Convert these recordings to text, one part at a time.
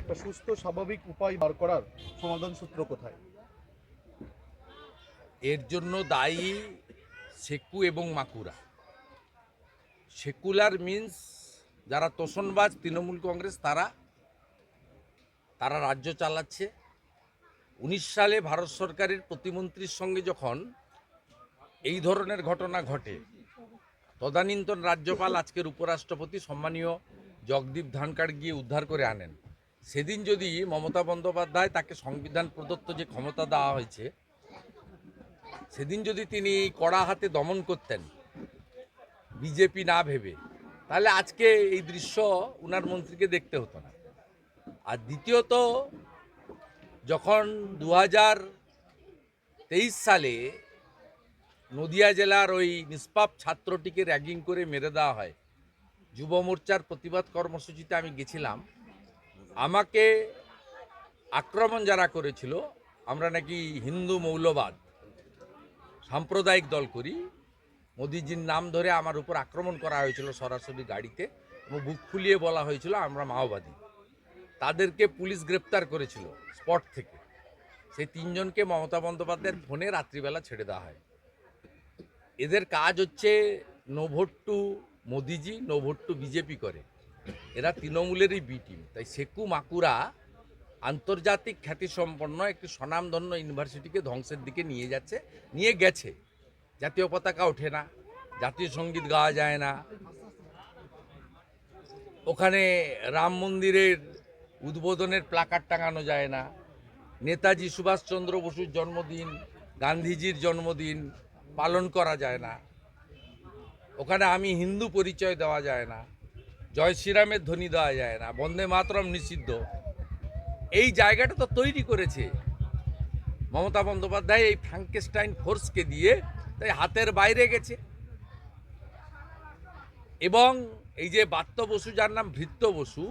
একটা সুস্থ, স্বাভাবিক উপায় বার করার সমাধান সূত্র কোথায়? এর জন্য দায়ী সেকু এবং মাকুরা। সেকুলার মিন্স যারা তোষণবাজ তৃণমূল কংগ্রেস, তারা তারা রাজ্য চালাচ্ছে। উনিশ সালে ভারত সরকারের প্রতিমন্ত্রীর সঙ্গে যখন এই ধরনের ঘটনা ঘটে, তদানীন্তন রাজ্যপাল, আজকের উপরাষ্ট্রপতি, সম্মানীয় জগদীপ ধানকাড় গিয়ে উদ্ধার করে আনেন। সেদিন যদি মমতা বন্দ্যোপাধ্যায় তাকে সংবিধান প্রদত্ত যে ক্ষমতা দেওয়া হয়েছে, সেদিন যদি তিনি কড়া হাতে দমন করতেন, বিজেপি না ভেবে, তাহলে আজকে এই দৃশ্য উনার মন্ত্রীকে দেখতে হতো না। আর দ্বিতীয়ত, যখন দু হাজার তেইশ সালে নদিয়া জেলার ওই নিষ্পাপ ছাত্রটিকে র্যাগিং করে মেরে দেওয়া হয়, যুব মোর্চার প্রতিবাদ কর্মসূচিতে আমি গেছিলাম আমাকে আক্রমণ যারা করেছিল, আমরা নাকি হিন্দু মৌলবাদ, সাম্প্রদায়িক দল করি, মোদিজির নাম ধরে আমার উপর আক্রমণ করা হয়েছিল সরাসরি গাড়িতে এবং বুক ফুলিয়ে বলা হয়েছিল, আমরা মাওবাদী। তাদেরকে পুলিশ গ্রেপ্তার করেছিল স্পট থেকে। সেই তিনজনকে মমতা বন্দ্যোপাধ্যায়ের ফোনে রাত্রিবেলা ছেড়ে দেওয়া হয়। এদের কাজ হচ্ছে no to Modiji no to BJP করে। এরা তৃণমূলেরই বি টিম তাই সেকু মাকুরা আন্তর্জাতিক খ্যাতিসম্পন্ন একটি স্বনামধন্য ইউনিভার্সিটিকে ধ্বংসের দিকে নিয়ে যাচ্ছে, নিয়ে গেছে। জাতীয় পতাকা ওঠে না, জাতীয় সংগীত গাওয়া যায় না। ওখানে রাম মন্দিরের উদ্বোধনের প্লাকার টাঙানো যায় না। নেতাজি সুভাষচন্দ্র বসুর জন্মদিন, গান্ধীজির জন্মদিন পালন করা যায় না। ওখানে আমি হিন্দু পরিচয় দেওয়া যায় না। জয় শ্রীরামের ধ্বনি দেওয়া যায় না, বন্দে মাতরম নিষিদ্ধ। এই জায়গাটা তো তৈরি করেছে মমতা বন্দ্যোপাধ্যায় এই ফ্রাঙ্কেস্টাইন ফোর্সকে দিয়ে, তাই হাতের বাইরে গেছে। এবং এই যে বাত্য বসু, যার নাম ভৃত্য বসু,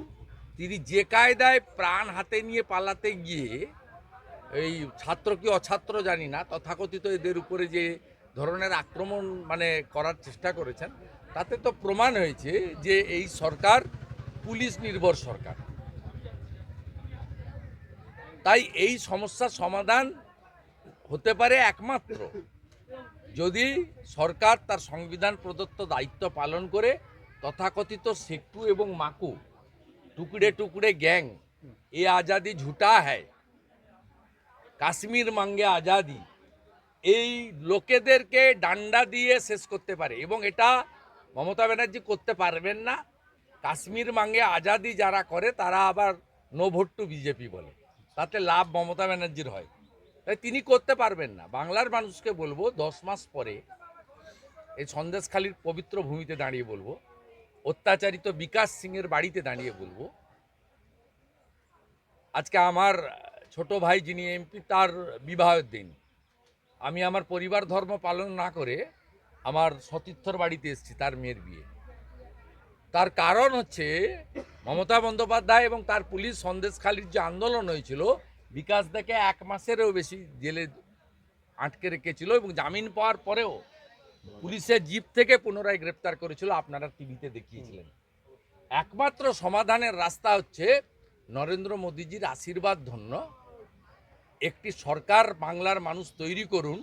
তিনি যে কায়দায় প্রাণ হাতে নিয়ে পালাতে গিয়ে এই ছাত্র কি অছাত্র জানি না, তথাকথিত এদের উপরে যে ধরনের আক্রমণ মানে করার চেষ্টা করেছেন তাতে তো প্রমাণ হয়েছে যে এই সরকার পুলিশ নির্ভর সরকার। তাই এই সমস্যার সমাধান হতে পারে একমাত্র যদি সরকার তার সংবিধান প্রদত্ত দায়িত্ব পালন করে, তথাকথিত সেকু এবং মাকু টুকরে টুকরে গ্যাং, এ আজাদি ঝুটা হ্যায়, কাশ্মীর মাঙ্গে আজাদি, এই লোকেদেরকে ডান্ডা দিয়ে শেষ করতে পারে এবং এটা মমতা ব্যানার্জি করতে পারবেন না। কাশ্মীর মাঙ্গে আজাদি যারা করে, তারা আবার নো ভোট টু বিজেপি বলে। তাতে লাভ মমতা ব্যানার্জির হয়। তাই তিনি করতে পারবেন না। বাংলার মানুষকে বলব, দশ মাস পরে এই সন্দেশখালীর পবিত্র ভূমিতে দাঁড়িয়ে বলব, অত্যাচারিত বিকাশ সিংয়ের বাড়িতে দাঁড়িয়ে বলব, আজকে আমার ছোট ভাই যিনি এমপি, তার বিবাহের দিন। আমি আমার পরিবার ধর্ম পালন না করে আমার সতীর্থর বাড়িতে এসেছি, তার মেয়ের বিয়ে। তার কারণ হচ্ছে, মমতা বন্দ্যোপাধ্যায় এবং তার পুলিশ সন্দেশখালীর যে আন্দোলন হয়েছিল, বিকাশ দাকে এক মাসেরও বেশি জেলে আটকে রেখেছিল এবং জামিন পাওয়ার পরেও পুলিশের জিপ থেকে পুনরায় গ্রেপ্তার করেছিল, আপনারা টিভিতে দেখিয়েছিলেন। একমাত্র সমাধানের রাস্তা হচ্ছে নরেন্দ্র মোদীজির আশীর্বাদ ধন্য। একটি সরকার বাংলার মানুষ তৈরি করুন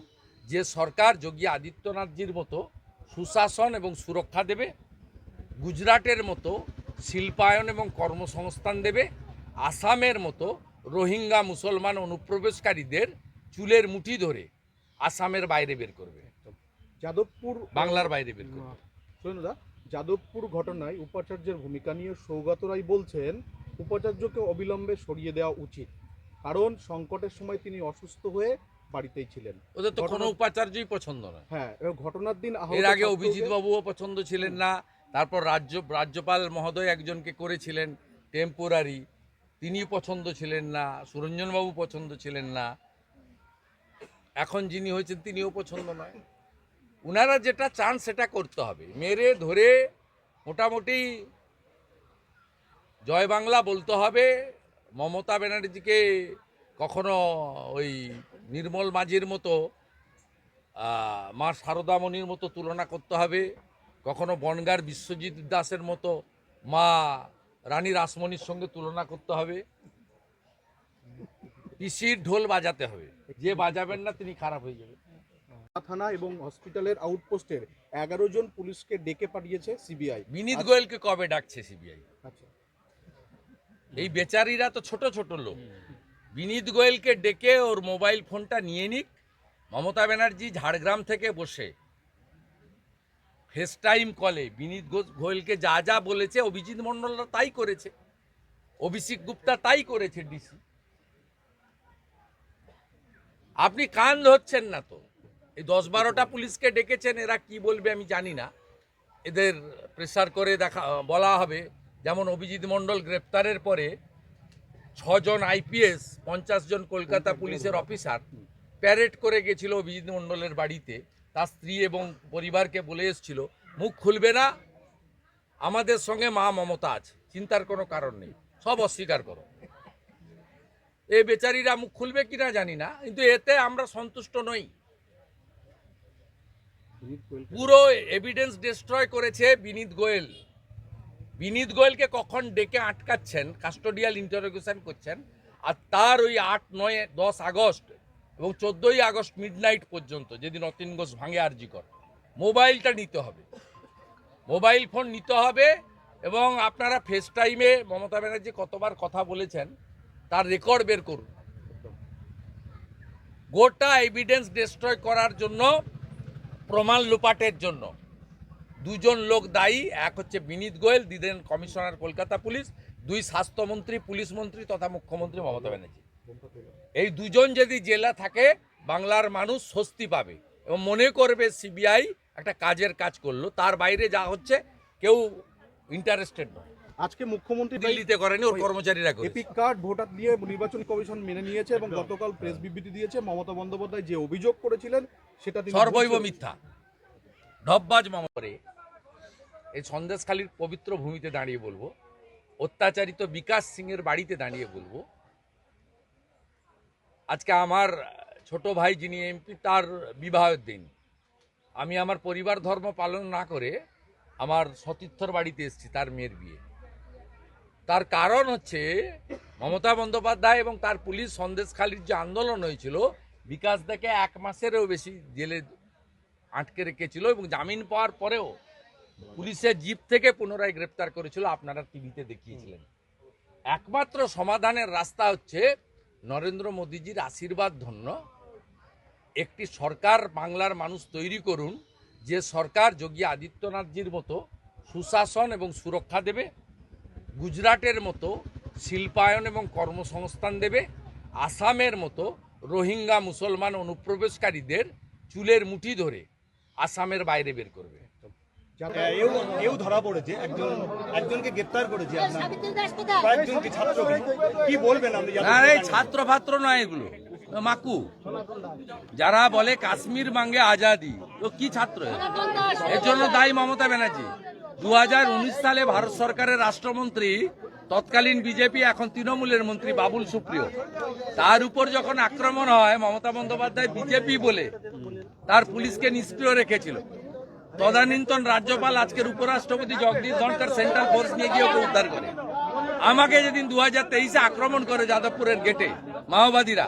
যে সরকার যোগী আদিত্যনাথজির মতো সুশাসন এবং সুরক্ষা দেবে গুজরাটের মতো শিল্পায়ন এবং কর্মসংস্থান দেবে আসামের মতো রোহিঙ্গা মুসলমান অনুপ্রবেশকারীদের চুলের মুঠি ধরে আসামের বাইরে বের করবে। যাদবপুর বাংলার বাইরে বের করবে। যাদবপুর ঘটনায় উপাচার্যের ভূমিকা নিয়ে সৌগত রায় বলছেন উপাচার্যকে অবিলম্বে সরিয়ে দেওয়া উচিত। কারণ সংকটের সময় তিনি অসুস্থ হয়ে বাড়িতেই ছিলেন। ওদের তো কোনো উপাচার্যই পছন্দ নয়। হ্যাঁ ঘটনার দিন এর আগে অভিজিৎ বাবুও পছন্দ ছিলেন না। তারপর রাজ্য রাজ্যপাল মহোদয় একজনকে করেছিলেন টেম্পোরারি তিনি পছন্দ ছিলেন না সুরঞ্জনবাবু পছন্দ ছিলেন না। এখন যিনি হয়েছেন তিনিও পছন্দ নয়। উনারা যেটা চান সেটা করতে হবে। মেরে ধরে মোটামুটি জয় বাংলা বলতে হবে। মমতা ব্যানার্জিকে কখনো ওই নির্মল মাঝির মতো মা শারদামণির মতো তুলনা করতে হবে। কখনো বনগার বিশ্বজিৎ দাসের মতো মা রানী রাসমণির সঙ্গে তুলনা করতে হবে। পিসির ঢোল বাজাতে হবে। যে বাজাবেন না তিনি খারাপ হয়ে যাবেন। থানা এবং হসপিটালের আউটপোস্টের এগারো জন পুলিশকে ডেকে পাঠিয়েছে সিবিআই। বিনীত গোয়েলকে কবে ডাকছে সিবিআই? আচ্ছা। এই বেচারিরা তো ছোট ছোট লোক। বিনীত গোয়েলকে ডেকে ওর মোবাইল ফোনটা নিয়ে নিক। মমতা ব্যানার্জি ঝাড়গ্রাম থেকে বসে। ফেস টাইম কলে বিনীত গোয়েলকে যা যা বলেছে, অভিজিৎ মণ্ডলরা তাই করেছে। অভিষেক গুপ্তা তাই করেছে ডিসি আপনি কান ধরছেন না তো। এই দশ বারোটা পুলিশকে ডেকেছেন, এরা কি বলবে আমি জানি না। এদের প্রেসার করে দেখা বলা হবে। যেমন অভিজিৎ মণ্ডল গ্রেপ্তারের পরে ছজন আইপিএস, পঞ্চাশ জন কলকাতা পুলিশের অফিসার প্যারেড করে গেছিল অভিজিৎ মণ্ডলের বাড়িতে। তার স্ত্রী এবং পরিবারকে বলে এসেছিল, মুখ খুলবে না, আমাদের সঙ্গে মা মমতা আছে, চিন্তার কোনো কারণ নেই, সব অস্বীকার করো। এ বেচারিরা মুখ খুলবে কিনা জানি না, কিন্তু এতে আমরা সন্তুষ্ট নই। পুরো এভিডেন্স ডিস্ট্রয় করেছে বিনীত গোয়েল। বিনীত গোয়েলকে কখন ডেকে আটকাচ্ছেন কাস্টোডিয়াল ইন্টারোগেশন করছেন, আর তার ওই আট, নয়, দশ আগস্ট এবং চোদ্দোই আগস্ট মিডনাইট পর্যন্ত যেদিন অতীন ঘোষ ভাঙে আরজি কর, মোবাইলটা নিতে হবে। মোবাইল ফোন নিতে হবে এবং আপনারা ফেস টাইমে মমতা ব্যানার্জি কতবার কথা বলেছেন, তার রেকর্ড বের করুন। গোটা এভিডেন্স ডিস্ট্রয় করার জন্য, প্রমাণ লোপাটের জন্য। দুজন লোক দায়ী এক হচ্ছে বিনীত গোয়েল দিদেন কমিশনার কলকাতা পুলিশ দুই স্বাস্থ্যমন্ত্রী পুলিশ মন্ত্রী তথা মুখ্যমন্ত্রী মমতা ব্যানার্জি। এই দুজন যদি জেলা থাকে বাংলার মানুষ স্বস্তি পাবে এবং মনে করবে সিবিআই একটা কাজের কাজ করল। তার বাইরে যা হচ্ছে কেউ ইন্টারেস্টেড নয়। আজকে মুখ্যমন্ত্রী দিল্লিতে করেনি ওর কর্মচারীরা করে এপিক কার্ড ভোটার দিয়ে নির্বাচন কমিশন মেনে নিয়েছে এবং গতকাল প্রেস বিবৃতি দিয়েছে। মমতা বন্দ্যোপাধ্যায় যে অভিযোগ করেছিলেন সেটা সর্বৈব মিথ্যা। ঢব্বাজ মমরে। এই সন্দেশখালীর পবিত্র ভূমিতে দাঁড়িয়ে বলব। অত্যাচারিত বিকাশ সিং এর বাড়িতে দাঁড়িয়ে বলব। আজকে আমার ছোট ভাই যিনি এমপি, তার বিবাহের দিন। আমি আমার পরিবার ধর্ম পালন না করে আমার সতীর্থর বাড়িতে এসেছি, তার মেয়ের বিয়ে। তার কারণ হচ্ছে মমতা বন্দ্যোপাধ্যায় এবং তার পুলিশ সন্দেশখালীর যে আন্দোলন হয়েছিল, বিকাশ দাকে এক মাসেরও বেশি জেলে আটকে রেখেছিল এবং জামিন পাওয়ার পরেও পুলিশের জিপ থেকে পুনরায় গ্রেপ্তার করেছিল, আপনারা টিভিতে দেখিয়েছিলেন। একমাত্র সমাধানের রাস্তা হচ্ছে নরেন্দ্র মোদীজির আশীর্বাদ ধন্য। একটি সরকার বাংলার মানুষ তৈরি করুন, যে সরকার যোগী আদিত্যনাথজির মতো সুশাসন এবং সুরক্ষা দেবে, গুজরাটের মতো শিল্পায়ন এবং কর্মসংস্থান দেবে, আসামের মতো রোহিঙ্গা মুসলমান অনুপ্রবেশকারীদের চুলের মুঠি ধরে আসামের বাইরে বের করবে। যাতে- হ্যাঁ, এও এও ধরা পড়েছে। একজন একজনকে গ্রেপ্তার করেছে কয়েকজনকে কি বলবেন আপনি গ্রেপ্তার ছাত্র ফাত্র নয় এগুলো। মাকু। যারা বলে কাশ্মীর মাঙ্গে আজাদি তো কি ছাত্র এর জন্য দায়ী মমতা ব্যানার্জি। দু হাজার উনিশ সালে ভারত সরকারের রাষ্ট্রমন্ত্রী তৎকালীন বিজেপি এখন তৃণমূলের মন্ত্রী বাবুল সুপ্রিয়। তার উপর যখন আক্রমণ হয় মমতা বন্দ্যোপাধ্যায় বিজেপি বলে তার পুলিশকে নিষ্ক্রিয় রেখেছিল। তদানীন্তন রাজ্যপাল, আজকের উপরাষ্ট্রপতি জগদীশ ধনকর সেন্ট্রাল ফোর্স নিয়ে গিয়ে ওকে উদ্ধার করে। আমাকে যেদিন দু হাজার তেইশে আক্রমণ করে যাদবপুরের গেটে মাওবাদীরা,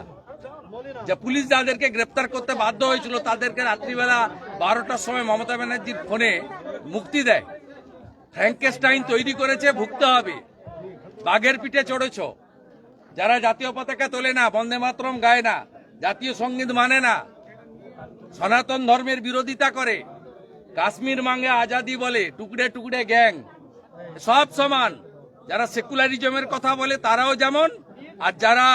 যে পুলিশ যাদেরকে গ্রেপ্তার করতে বাধ্য হয়েছিল, তাদেরকে রাত্রিবেলা বারোটার সময় মমতা ব্যানার্জির ফোনে মুক্তি দেয়। ফ্র্যাঙ্কেস্টাইন তৈরি করেছে, ভুগতে হবে। বাঘের পিঠে চড়েছ। যারা জাতীয় পতাকা তোলে না, বন্দে মাতরম গায় না, জাতীয় সংগীত মানে না। সনাতন ধর্মের বিরোধিতা করে। কাশ্মীর মাঙ্গে আজাদি বলে টুকরে টুকরে গ্যাং। সব সমান। যারা সেকুলারিজমের কথা বলে তারাও যেমন। আর যারা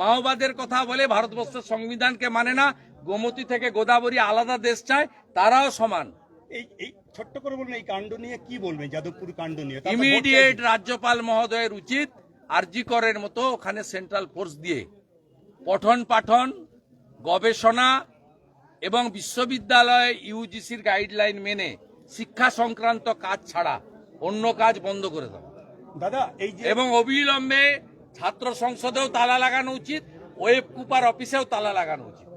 মাওবাদের কথা বলে ভারতবর্ষের সংবিধানকে মানে না গোমতী থেকে গোদাবরী আলাদা দেশ চায় তারাও সমান। এই এই ছোট্ট করে বলুন এই কাণ্ড নিয়ে কি বলবেন যাদবপুর কাণ্ড নিয়ে? ইমিডিয়েট রাজ্যপাল মহোদয়ের উচিত আরজি করের মতো ওখানে সেন্ট্রাল ফোর্স দিয়ে। পঠন পাঠন গবেষণা এবং বিশ্ববিদ্যালয়ে ইউজিসির গাইডলাইন মেনে শিক্ষা সংক্রান্ত কাজ ছাড়া অন্য কাজ বন্ধ করে দেওয়া। দাদা এই যে এবং অবিলম্বে ছাত্র সংসদেও তালা লাগানো উচিত ওয়েব কুপার অফিসেও তালা লাগানো উচিত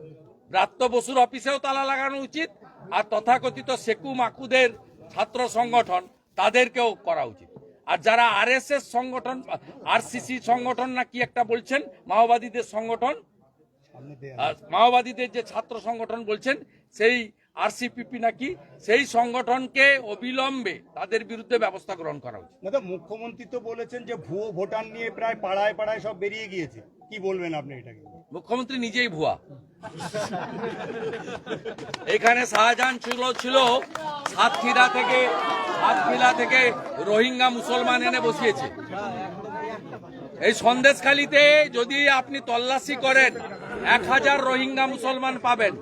ব্রাত্য বসুর অফিসেও তালা লাগানো উচিত আর তথাকথিত সেকু মাকুদের ছাত্র সংগঠন তাদেরকেও করা উচিত। আর যারা আরএসএস সংগঠন আরসিসি সংগঠন না কি একটা বলছেন মাওবাদীদের সংগঠন আর মাওবাদীদের যে ছাত্র সংগঠন বলছেন সেই আরসিপিপি নাকি সেই সংগঠনকে অবিলম্বে তাদের বিরুদ্ধে ব্যবস্থা গ্রহণ করা উচিত মুখ্যমন্ত্রী তো বলেছেন যে ভুয়ো ভোটার নিয়ে প্রায় পাড়ায় পাড়ায় সব বেরিয়ে গিয়েছে। কি বলবেন আপনি এটাকে? মুখ্যমন্ত্রী নিজেই ভুয়া। এখানে শাহজাহান ছিল ছিল সাতক্ষীরা থেকে সাতক্ষীরা থেকে রোহিঙ্গা মুসলমান এনে বসিয়েছে। এই সন্দেশখালিতে যদি আপনি তল্লাশি করেন এক হাজার রোহিঙ্গা মুসলমান পাবেন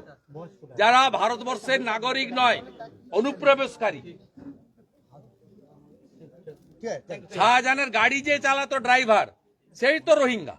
যারা ভারতবর্ষের নাগরিক নয় অনুপ্রবেশকারী। শাহজাহানের গাড়ি যে চালাতো ড্রাইভার সেই তো রোহিঙ্গা।